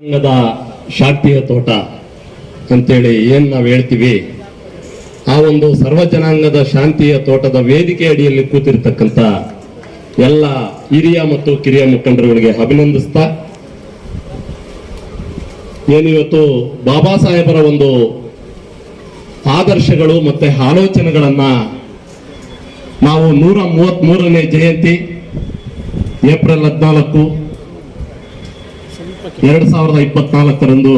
ಜನಾಂಗದ ಶಾಂತಿಯ ತೋಟ ಅಂತೇಳಿ ಏನ್ ನಾವು ಹೇಳ್ತೀವಿ? ಆ ಒಂದು ಸರ್ವ ಜನಾಂಗದ ಶಾಂತಿಯ ತೋಟದ ವೇದಿಕೆ ಅಡಿಯಲ್ಲಿ ಕೂತಿರ್ತಕ್ಕಂಥ ಎಲ್ಲ ಹಿರಿಯ ಮತ್ತು ಕಿರಿಯ ಮುಖಂಡರುಗಳಿಗೆ ಅಭಿನಂದಿಸ್ತಾ, ಏನಿವತ್ತು ಬಾಬಾ ಸಾಹೇಬರ ಒಂದು ಆದರ್ಶಗಳು ಮತ್ತೆ ಆಲೋಚನೆಗಳನ್ನ ನಾವು ನೂರ ಮೂವತ್ತ್ ಮೂರನೇ ಜಯಂತಿ ಏಪ್ರಿಲ್ ಹದಿನಾಲ್ಕು ಎರಡ್ ಸಾವಿರದ ಇಪ್ಪತ್ನಾಲ್ಕರಂದು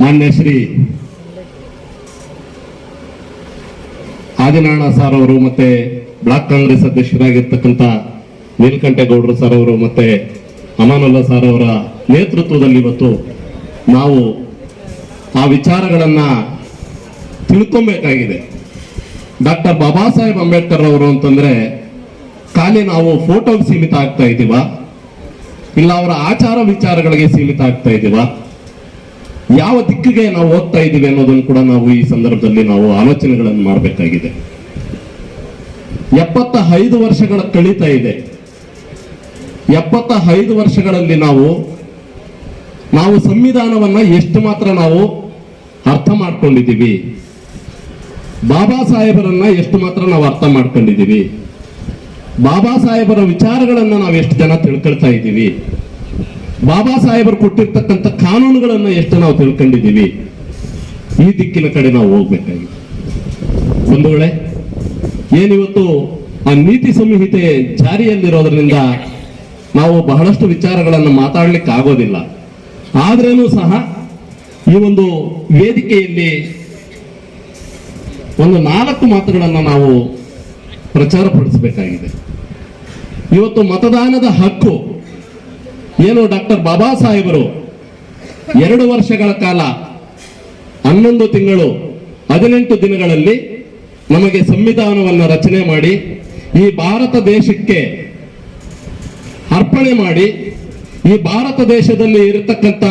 ಮಾನ್ಯ ಶ್ರೀ ಆದಿನಾರಾಯಣ ಸರ್ ಅವರು ಮತ್ತೆ ಬ್ಲಾಕ್ ಕಾಂಗ್ರೆಸ್ ಅಧ್ಯಕ್ಷರಾಗಿರ್ತಕ್ಕಂಥ ನೀಲಕಂಠೇಗೌಡರು ಸರ್ ಅವರು ಮತ್ತೆ ಅಮಾನುಲ್ಲಾ ಸರ್ ಅವರ ನೇತೃತ್ವದಲ್ಲಿ ಇವತ್ತು ನಾವು ಆ ವಿಚಾರಗಳನ್ನ ತಿಳ್ಕೊಬೇಕಾಗಿದೆ. ಡಾಕ್ಟರ್ ಬಾಬಾ ಸಾಹೇಬ್ ಅಂಬೇಡ್ಕರ್ ಅವರು ಅಂತಂದ್ರೆ ಖಾಲಿ ನಾವು ಫೋಟೋಗೆ ಸೀಮಿತ ಆಗ್ತಾ ಇದ್ದೀವ? ಇಲ್ಲ, ಅವರ ಆಚಾರ ವಿಚಾರಗಳಿಗೆ ಸೀಮಿತ ಆಗ್ತಾ ಇದ್ದೀವ? ಯಾವ ದಿಕ್ಕಿಗೆ ನಾವು ಹೋಗ್ತಾ ಇದ್ದೀವಿ ಅನ್ನೋದನ್ನು ಕೂಡ ನಾವು ಈ ಸಂದರ್ಭದಲ್ಲಿ ನಾವು ಆಲೋಚನೆಗಳನ್ನು ಮಾಡಬೇಕಾಗಿದೆ. ಎಪ್ಪತ್ತ ಐದು ವರ್ಷಗಳ ಕಳೀತಾ ಇದೆ. ಎಪ್ಪತ್ತ ಐದು ವರ್ಷಗಳಲ್ಲಿ ನಾವು ನಾವು ಸಂವಿಧಾನವನ್ನ ಎಷ್ಟು ಮಾತ್ರ ನಾವು ಅರ್ಥ ಮಾಡ್ಕೊಂಡಿದ್ದೀವಿ. ಬಾಬಾ ಸಾಹೇಬರನ್ನ ಎಷ್ಟು ಮಾತ್ರ ನಾವು ಅರ್ಥ ಮಾಡ್ಕೊಂಡಿದ್ದೀವಿ. ಬಾಬಾ ಸಾಹೇಬರ ವಿಚಾರಗಳನ್ನ ನಾವು ಎಷ್ಟು ಜನ ತಿಳ್ಕೊಳ್ತಾ ಇದ್ದೀವಿ? ಬಾಬಾ ಸಾಹೇಬರು ಕೊಟ್ಟಿರ್ತಕ್ಕಂಥ ಕಾನೂನುಗಳನ್ನು ಎಷ್ಟು ನಾವು ತಿಳ್ಕೊಂಡಿದ್ದೀವಿ? ಈ ದಿಕ್ಕಿನ ಕಡೆ ನಾವು ಹೋಗ್ಬೇಕಾಗಿದೆ. ಬಂಧುಗಳೇ ಏನಿವತ್ತು ಆ ನೀತಿ ಸಂಹಿತೆ ಜಾರಿಯಲ್ಲಿರೋದ್ರಿಂದ ನಾವು ಬಹಳಷ್ಟು ವಿಚಾರಗಳನ್ನು ಮಾತಾಡ್ಲಿಕ್ಕೆ ಆಗೋದಿಲ್ಲ. ಆದ್ರೇನೂ ಸಹ ಈ ಒಂದು ವೇದಿಕೆಯಲ್ಲಿ ಒಂದು ನಾಲ್ಕು ಮಾತುಗಳನ್ನು ನಾವು ಪ್ರಚಾರ ಪಡಿಸಬೇಕಾಗಿದೆ ಇವತ್ತು ಮತದಾನದ ಹಕ್ಕು ಏನು ಡಾಕ್ಟರ್ ಬಾಬಾ ಸಾಹೇಬರು? ಎರಡು ವರ್ಷಗಳ ಕಾಲ, ಹನ್ನೊಂದು ತಿಂಗಳು, ಹದಿನೆಂಟು ದಿನಗಳಲ್ಲಿ ನಮಗೆ ಸಂವಿಧಾನವನ್ನು ರಚನೆ ಮಾಡಿ, ಈ ಭಾರತ ದೇಶಕ್ಕೆ ಅರ್ಪಣೆ ಮಾಡಿ, ಈ ಭಾರತ ದೇಶದಲ್ಲಿ ಇರತಕ್ಕಂಥ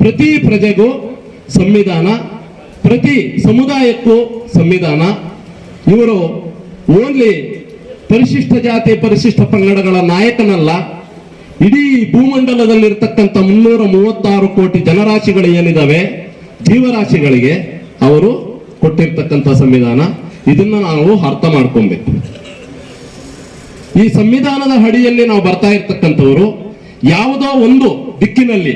ಪ್ರತಿ ಪ್ರಜೆಗೂ ಸಂವಿಧಾನ, ಪ್ರತಿ ಸಮುದಾಯಕ್ಕೂ ಸಂವಿಧಾನ. ಇವರು ಓನ್ಲಿ ಪರಿಶಿಷ್ಟ ಜಾತಿ, ಪರಿಶಿಷ್ಟ ಪಂಗಡಗಳ ನಾಯಕನಲ್ಲ. ಇಡೀ ಭೂಮಂಡಲದಲ್ಲಿರ್ತಕ್ಕಂಥ ಮುನ್ನೂರ ಮೂವತ್ತಾರು ಕೋಟಿ ಜನರಾಶಿಗಳು ಏನಿದಾವೆ? ಜೀವರಾಶಿಗಳಿಗೆ ಅವರು ಕೊಟ್ಟಿರ್ತಕ್ಕಂಥ ಸಂವಿಧಾನ. ಇದನ್ನ ನಾವು ಅರ್ಥ ಮಾಡ್ಕೊಬೇಕು. ಈ ಸಂವಿಧಾನದ ಅಡಿಯಲ್ಲಿ ನಾವು ಬರ್ತಾ ಇರ್ತಕ್ಕಂಥವರು ಯಾವುದೋ ಒಂದು ದಿಕ್ಕಿನಲ್ಲಿ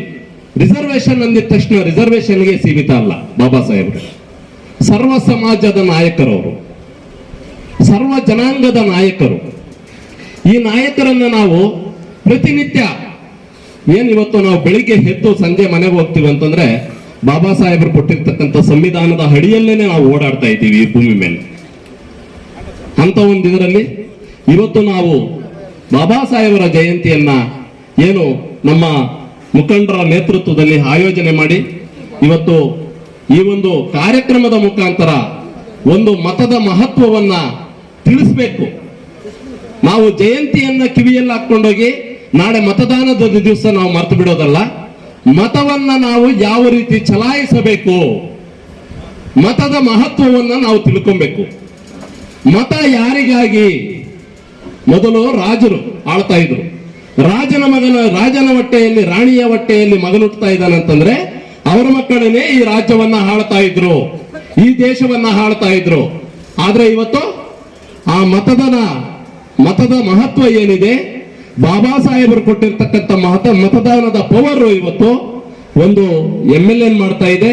ರಿಸರ್ವೇಶನ್ ಅಂದಿದ ತಕ್ಷಣ ರಿಸರ್ವೇಶನ್ಗೆ ಸೀಮಿತ ಅಲ್ಲ, ಬಾಬಾ ಸಾಹೇಬ್ರು. ಸರ್ವ ಸಮಾಜದ ನಾಯಕರವರು. ಸರ್ವ ಜನಾಂಗದ ನಾಯಕರು. ಈ ನಾಯಕರನ್ನ ನಾವು ಪ್ರತಿನಿತ್ಯ ಏನು ಇವತ್ತು ನಾವು ಬೆಳಿಗ್ಗೆ ಎದ್ದು ಸಂಜೆ ಮನೆಗೆ ಹೋಗ್ತೀವಿ ಅಂತಂದ್ರೆ ಬಾಬಾ ಸಾಹೇಬರು ಕೊಟ್ಟಿರ್ತಕ್ಕಂಥ ಸಂವಿಧಾನದ ಅಡಿಯಲ್ಲೇನೆ ನಾವು ಓಡಾಡ್ತಾ ಇದ್ದೀವಿ ಈ ಭೂಮಿ ಮೇಲೆ. ಅಂತ ಒಂದು ಇದರಲ್ಲಿ ಇವತ್ತು ನಾವು ಬಾಬಾ ಸಾಹೇಬರ ಜಯಂತಿಯನ್ನ ಏನು ನಮ್ಮ ಮುಖಂಡರ ನೇತೃತ್ವದಲ್ಲಿ ಆಯೋಜನೆ ಮಾಡಿ ಇವತ್ತು ಈ ಒಂದು ಕಾರ್ಯಕ್ರಮದ ಮುಖಾಂತರ ಒಂದು ಮತದ ಮಹತ್ವವನ್ನ ತಿಳಿಸ್ಬೇಕು. ನಾವು ಜಯಂತಿಯನ್ನ ಕಿವಿಯಲ್ಲಿ ಹಾಕೊಂಡೋಗಿ ನಾಳೆ ಮತದಾನದ ದಿವಸ ನಾವು ಮರ್ತು ಬಿಡೋದಲ್ಲ, ಮತವನ್ನ ನಾವು ಯಾವ ರೀತಿ ಚಲಾಯಿಸಬೇಕು, ಮತದ ಮಹತ್ವವನ್ನ ನಾವು ತಿಳ್ಕೊಬೇಕು. ಮತ ಯಾರಿಗಾಗಿ? ಮೊದಲು ರಾಜರು ಆಳ್ತಾ ಇದ್ರು. ರಾಜನ ಮಗನ, ರಾಜನ ಹೊಟ್ಟೆಯಲ್ಲಿ, ರಾಣಿಯ ಹೊಟ್ಟೆಯಲ್ಲಿ ಮಗನುಟ್ತಾ ಇದ್ದಾನಂತಂದ್ರೆ ಅವರ ಮಕ್ಕಳನ್ನೇ ಈ ರಾಜ್ಯವನ್ನ ಹಾಳ್ತಾ ಇದ್ರು, ಈ ದೇಶವನ್ನ ಹಾಳ್ತಾ ಇದ್ರು. ಆದ್ರೆ ಇವತ್ತು ಆ ಮತದನ, ಮತದ ಮಹತ್ವ ಏನಿದೆ? ಬಾಬಾ ಸಾಹೇಬರು ಕೊಟ್ಟಿರ್ತಕ್ಕಂಥ ಮತ ಮತದಾನದ ಪವರ್ ಇವತ್ತು ಒಂದು ಎಂ ಎಲ್ ಎನ್ ಮಾಡ್ತಾ ಇದೆ,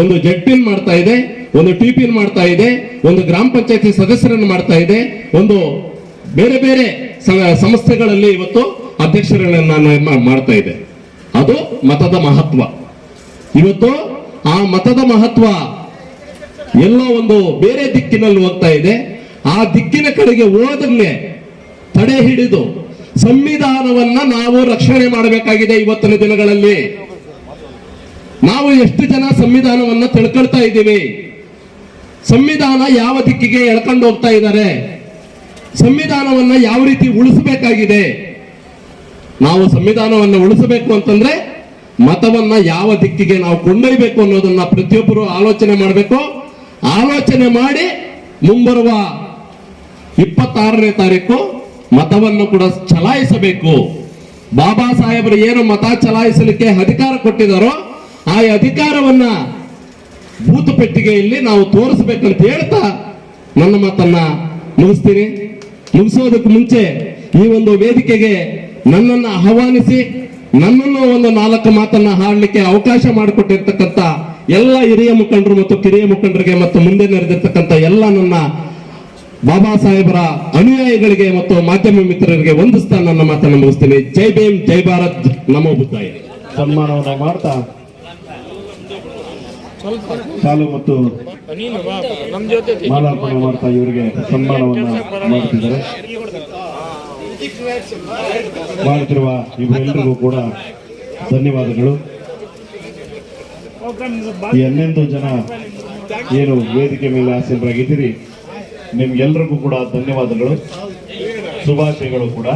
ಒಂದು ಜಡ್ ಪಿನ್ ಮಾಡ್ತಾ ಇದೆ, ಒಂದು ಟಿ ಪಿನ್ ಮಾಡ್ತಾ ಇದೆ, ಒಂದು ಗ್ರಾಮ ಪಂಚಾಯತಿ ಸದಸ್ಯರನ್ನು ಮಾಡ್ತಾ ಇದೆ, ಒಂದು ಬೇರೆ ಬೇರೆ ಸಂಸ್ಥೆಗಳಲ್ಲಿ ಇವತ್ತು ಅಧ್ಯಕ್ಷರನ್ನು ಮಾಡ್ತಾ ಇದೆ. ಅದು ಮತದ ಮಹತ್ವ. ಇವತ್ತು ಆ ಮತದ ಮಹತ್ವ ಎಲ್ಲೋ ಒಂದು ಬೇರೆ ದಿಕ್ಕಿನಲ್ಲಿ ಹೋಗ್ತಾ ಇದೆ. ಆ ದಿಕ್ಕಿನ ಕಡೆಗೆ ಹೋದನ್ನೇ ತಡೆ ಹಿಡಿದು ಸಂವಿಧಾನವನ್ನ ನಾವು ರಕ್ಷಣೆ ಮಾಡಬೇಕಾಗಿದೆ ಇವತ್ತಿನ ದಿನಗಳಲ್ಲಿ. ನಾವು ಎಷ್ಟು ಜನ ಸಂವಿಧಾನವನ್ನ ತಿಳ್ಕೊಳ್ತಾ ಇದ್ದೀವಿ? ಸಂವಿಧಾನ ಯಾವ ದಿಕ್ಕಿಗೆ ಎಳ್ಕೊಂಡು ಹೋಗ್ತಾ ಇದ್ದಾರೆ? ಸಂವಿಧಾನವನ್ನ ಯಾವ ರೀತಿ ಉಳಿಸಬೇಕಾಗಿದೆ? ನಾವು ಸಂವಿಧಾನವನ್ನು ಉಳಿಸಬೇಕು ಅಂತಂದ್ರೆ ಮತವನ್ನ ಯಾವ ದಿಕ್ಕಿಗೆ ನಾವು ಕೊಂಡೊಯ್ಬೇಕು ಅನ್ನೋದನ್ನ ಪ್ರತಿಯೊಬ್ಬರು ಆಲೋಚನೆ ಮಾಡಬೇಕು. ಆಲೋಚನೆ ಮಾಡಿ ಮುಂಬರುವ ಇಪ್ಪತ್ತಾರನೇ ತಾರೀಕು ಮತವನ್ನು ಕೂಡ ಚಲಾಯಿಸಬೇಕು. ಬಾಬಾ ಸಾಹೇಬರು ಏನು ಮತ ಚಲಾಯಿಸಲಿಕ್ಕೆ ಅಧಿಕಾರ ಕೊಟ್ಟಿದ್ದಾರೋ ಆ ಅಧಿಕಾರವನ್ನ ಬೂತ್ ಪೆಟ್ಟಿಗೆಯಲ್ಲಿ ನಾವು ತೋರಿಸ್ಬೇಕಂತ ಹೇಳ್ತಾ ನನ್ನ ಮಾತನ್ನ ಮುಗಿಸ್ತೀನಿ. ಮುಗಿಸೋದಕ್ಕೆ ಮುಂಚೆ ಈ ಒಂದು ವೇದಿಕೆಗೆ ನನ್ನನ್ನ ಆಹ್ವಾನಿಸಿ, ನನ್ನನ್ನು ಒಂದು ನಾಲ್ಕು ಮಾತನ್ನ ಹಾಡಲಿಕ್ಕೆ ಅವಕಾಶ ಮಾಡಿಕೊಟ್ಟಿರ್ತಕ್ಕಂಥ ಎಲ್ಲ ಹಿರಿಯ ಮುಖಂಡರು ಮತ್ತು ಕಿರಿಯ ಮುಖಂಡರಿಗೆ ಮತ್ತು ಮುಂದೆ ನಡೆದಿರ್ತಕ್ಕಂಥ ಎಲ್ಲ ನನ್ನ ಬಾಬಾ ಸಾಹೇಬರ ಅನುಯಾಯಿಗಳಿಗೆ ಮತ್ತು ಮಾಧ್ಯಮ ಮಿತ್ರರಿಗೆ ವಂದಿಸ್ತಾ ನನ್ನ ಮಾತನ್ನು ಮುಗಿಸ್ತೀನಿ ಜೈ ಭೀಮ್, ಜೈ ಭಾರತ್, ನಮೋ ಬುದ್ಧಾಯ. ಸನ್ಮಾನವನ್ನು ಮಾಡ್ತಾ ಸಾಲು ಮತ್ತು ಮಾಲಾರ್ಪಣೆ ಮಾಡ್ತಾ ಇವರಿಗೆ ಸನ್ಮಾನವನ್ನ ಮಾಡುತ್ತಿದ್ದಾರೆ ಮಾಡುತ್ತಿರುವ ಇವರೆಲ್ಲರಿಗೂ ಕೂಡ ಧನ್ಯವಾದಗಳು. ಈ ಹನ್ನೊಂದು ಜನ ಏನು ವೇದಿಕೆ ಮೇಲೆ ಆಸೀನರಾಗಿದ್ದೀರಿ? ನಿಮ್ಗೆಲ್ರಿಗೂ ಕೂಡ ಧನ್ಯವಾದಗಳು. ಶುಭಾಶಯಗಳು ಕೂಡ.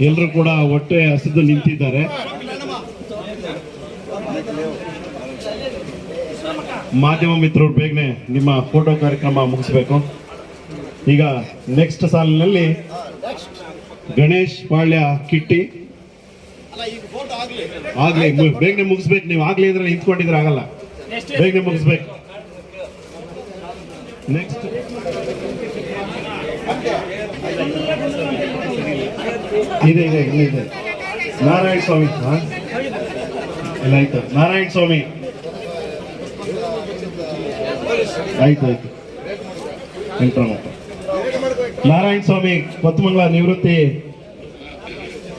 ಎಲ್ಲರೂ ಕೂಡ ಹೊಟ್ಟೆ ಹಸಿದು ನಿಂತಿದ್ದಾರೆ. ಮಾಧ್ಯಮ ಮಿತ್ರರು ಬೇಗನೆ ನಿಮ್ಮ ಫೋಟೋ ಕಾರ್ಯಕ್ರಮ ಮುಗಿಸ್ಬೇಕು. ಈಗ ನೆಕ್ಸ್ಟ್ ಸಾಲಿನಲ್ಲಿ ಗಣೇಶ್ ಪಾಳ್ಯ ಕಿಟ್ಟಿ. ಆಗ್ಲಿ ಬೇಗನೆ ಮುಗಿಸ್ಬೇಕು, ನೀವು ಆಗ್ಲಿ ಇದ್ರೆ ನಿಂತ್ಕೊಂಡಿದ್ರೆ ಆಗಲ್ಲ. ಬೇಗನೆ ಮುಗಿಸ್ಬೇಕು. ನೆಕ್ಸ್ಟ್ ಇದೆ ಇದೆ ಇದೆ ನಾರಾಯಣ ಸ್ವಾಮಿ? ಇಲ್ಲ ಆಯ್ತು? ನಾರಾಯಣ ಸ್ವಾಮಿ. ಆಯ್ತು ಆಯ್ತು. ವೆಂಕಟರಾಮಪ್ಪ ನಾರಾಯಣ ಸ್ವಾಮಿ ಕೊತ್ತಮಂಗಲ ನಿವೃತ್ತಿ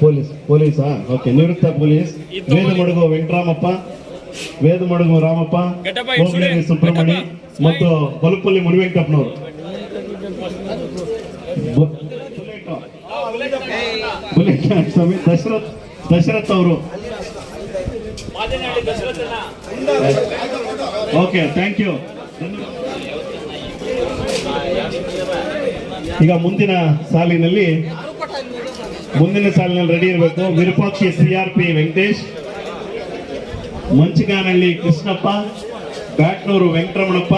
ಪೊಲೀಸ್ ಪೊಲೀಸಾ ಓಕೆ ನಿವೃತ್ತ ಪೊಲೀಸ್. ವೇದ ಮಡುಗು ವೆಂಕಟರಾಮಪ್ಪ ವೇದ ಮಡುಗು ರಾಮಪ್ಪ ಹೋಗ್ಲೇರಿ ಸುಬ್ರಹ್ಮಣ್ಯ ಮತ್ತು ಬಲುಪಲ್ಲಿ ಮುನಿವೆಂಕಪ್ಪನವರು. ಸ್ವಾಮಿ ದಶರಥ್ ದಶರಥ್ ಅವರು. ಓಕೆ ಥ್ಯಾಂಕ್ ಯು ಈಗ ಮುಂದಿನ ಸಾಲಿನಲ್ಲಿ ಮುಂದಿನ ಸಾಲಿನಲ್ಲಿ ರೆಡಿ ಇರಬೇಕು. Virupakshi C R P Venkatesh, Manchaganahalli Krishnappa Byatnur Venkataramanappa,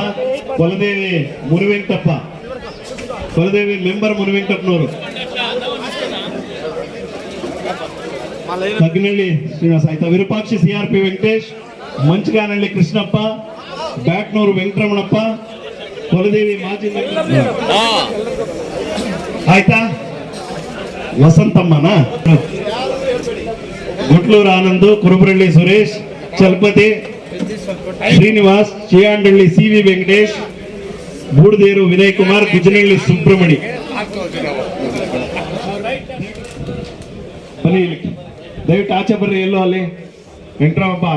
Koladevi Munivenkatappa. Koladevi member ಮುನಿವೆಂಕಟಪ್ಪನವರು Tagnalli Srinivasa, ಆಯ್ತಾ? Virupakshi C R P Venkatesh, Manchaganahalli Krishnappa Byatnur Venkataramanappa Koladevi ಮಾಜಿ. ಆಯ್ತಾ? ವಸಂತಮ್ಮನ? Gutlur Anand Kurubaralli Suresh Chalapathi Srinivas Chiyandalli C V Venkatesh Budaderu Vinay Kumar Gujanahalli Subramani. ಬನ್ನಿ ದಯವಿಟ್ಟು ಆಚೆ ಬರ್ರಿ ಎಲ್ಲೋ ಅಲ್ಲಿ. ವೆಂಕಟರಾಮಪ್ಪ